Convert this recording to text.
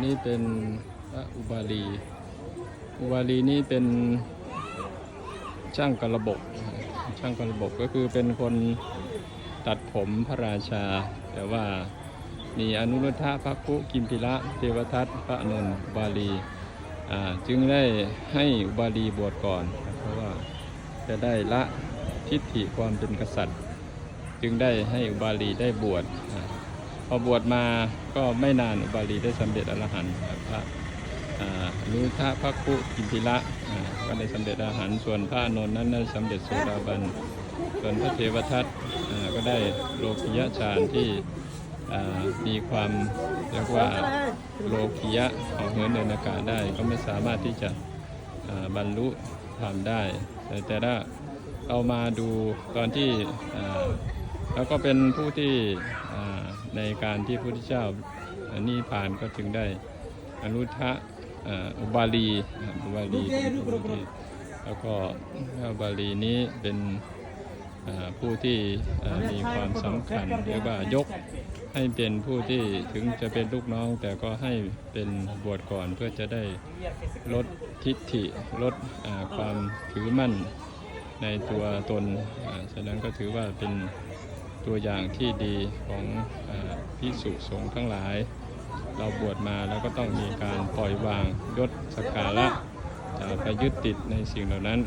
นี่เป็นพระอุบาลี อุบาลีนี่เป็นช่างกระบกช่างกระบกก็คือเป็นคนตัดผมพระราชา แต่ว่ามีอนุรุทธะพระคุกิมพิระเทวทัตพระนนท์อุบาลีจึงได้ให้อุบาลีบวชก่อน เพราะว่าจะได้ละทิฏฐิความเป็นกษัตริย์ จึงได้ให้อุบาลีได้บวช พอบวชมาก็ไม่นานอุบาลีได้สำเร็จอรหันต์พระอนุทธะพระคุกิมพิระก็ได้สำเร็จอรหันต์ส่วนพระนนท์นั้นได้สำเร็จโสดาบันส่วนพระเทวทัตก็ได้โลกิยฌานที่มีความเรียกว่าโลกิยะของเหินเดินอากาศได้ ก็ไม่สามารถที่จะบรรลุธรรมได้ แต่แต่ถ้าเอามาดูตอนที่ แล้วก็เป็นผู้ที่ในการที่พระพุทธเจ้าอ่านิพพานก็จึงได้อนุทะอุบาลีอุบาลีผู้ที่แล้วก็อุบาลีนี้เป็นผู้ที่มีความสำคัญเรียกว่ายกให้เป็นผู้ที่ถึงจะเป็นลูกน้อง แต่ก็ให้เป็นบวชก่อนเพื่อจะได้ลดทิฏฐิลดความถือมั่นในตัวตนฉะนั้นก็ถือว่าเป็น ตัวอย่างที่ดีของอพิสุสงฆ์ทั้งหลาย เราบวชมาแล้วก็ต้องมีการปล่อยวางยศสกการะอย่าไปยึดติดในสิ่งเหล่านั้น